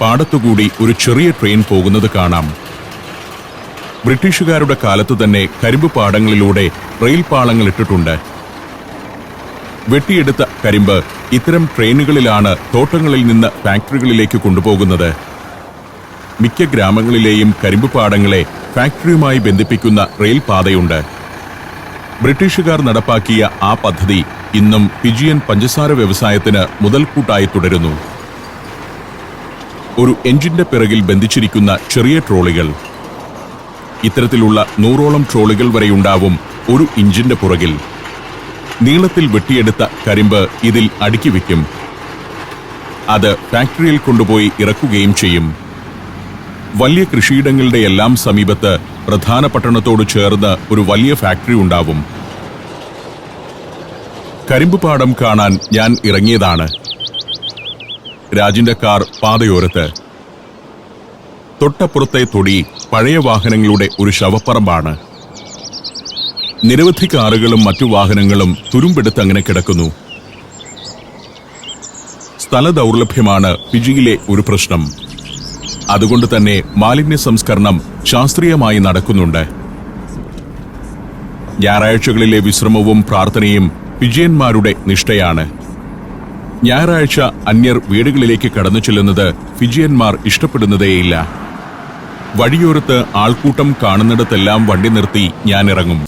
പാടത്തുകൂടി ഒരു ചെറിയ ട്രെയിൻ പോകുന്നത് കാണാം. ബ്രിട്ടീഷുകാരുടെ കാലത്തു തന്നെ കരിമ്പ് പാടങ്ങളിലൂടെ റെയിൽ പാളങ്ങൾ ഇട്ടിട്ടുണ്ട്. വെട്ടിയെടുത്ത കരിമ്പ് ഇത്തരം ട്രെയിനുകളിലാണ് തോട്ടങ്ങളിൽ നിന്ന് ഫാക്ടറികളിലേക്ക് കൊണ്ടുപോകുന്നത്. മിക്ക ഗ്രാമങ്ങളിലെയും കരിമ്പ് പാടങ്ങളെ ഫാക്ടറിയുമായി ബന്ധിപ്പിക്കുന്ന റെയിൽ പാതയുണ്ട്. ബ്രിട്ടീഷുകാർ നടപ്പാക്കിയ ആ പദ്ധതി ഇന്നും പിജിയൻ പഞ്ചസാര വ്യവസായത്തിന് മുതൽക്കൂട്ടായി തുടരുന്നു. ഒരു എഞ്ചിന്റെ പിറകിൽ ബന്ധിച്ചിരിക്കുന്ന ചെറിയ ട്രോളികൾ. ഇത്തരത്തിലുള്ള നൂറോളം ട്രോളികൾ വരെയുണ്ടാവും ഒരു ഇഞ്ചിന്റെ പുറകിൽ. നീളത്തിൽ വെട്ടിയെടുത്ത കരിമ്പ് ഇതിൽ അടുക്കി വയ്ക്കും അത് ഫാക്ടറിയിൽ കൊണ്ടുപോയി ഇറക്കുകയും ചെയ്യും. വലിയ കൃഷിയിടങ്ങളുടെ എല്ലാം സമീപത്ത് പ്രധാന പട്ടണത്തോട് ചേർന്ന് ഒരു വലിയ ഫാക്ടറി ഉണ്ടാവും. കരിമ്പ് പാടം കാണാൻ ഞാൻ ഇറങ്ങിയതാണ്. രാജിന്റെ കാർ പാതയോരത്ത്. തൊട്ടപ്പുറത്തെ തൊടി പഴയ വാഹനങ്ങളുടെ ഒരു ശവപ്പറമ്പാണ്. നിരവധി കാറുകളും മറ്റു വാഹനങ്ങളും തുരുമ്പെടുത്ത് അങ്ങനെ കിടക്കുന്നു. സ്ഥല ദൗർലഭ്യമാണ് ഫിജിയിലെ ഒരു പ്രശ്നം. അതുകൊണ്ട് തന്നെ മാലിന്യ സംസ്കരണം ശാസ്ത്രീയമായി നടക്കുന്നുണ്ട്. ഞായറാഴ്ചകളിലെ വിശ്രമവും പ്രാർത്ഥനയും വിജയന്മാരുടെ നിഷ്ഠയാണ്. ഞായറാഴ്ച അന്യർ വീടുകളിലേക്ക് കടന്നു ചെല്ലുന്നത് ഫിജിയന്മാർ ഇഷ്ടപ്പെടുന്നതേയില്ല. വഴിയോരത്ത് ആൾക്കൂട്ടം കാണുന്നിടത്തെല്ലാം വണ്ടി നിർത്തി ഞാൻ ഇറങ്ങും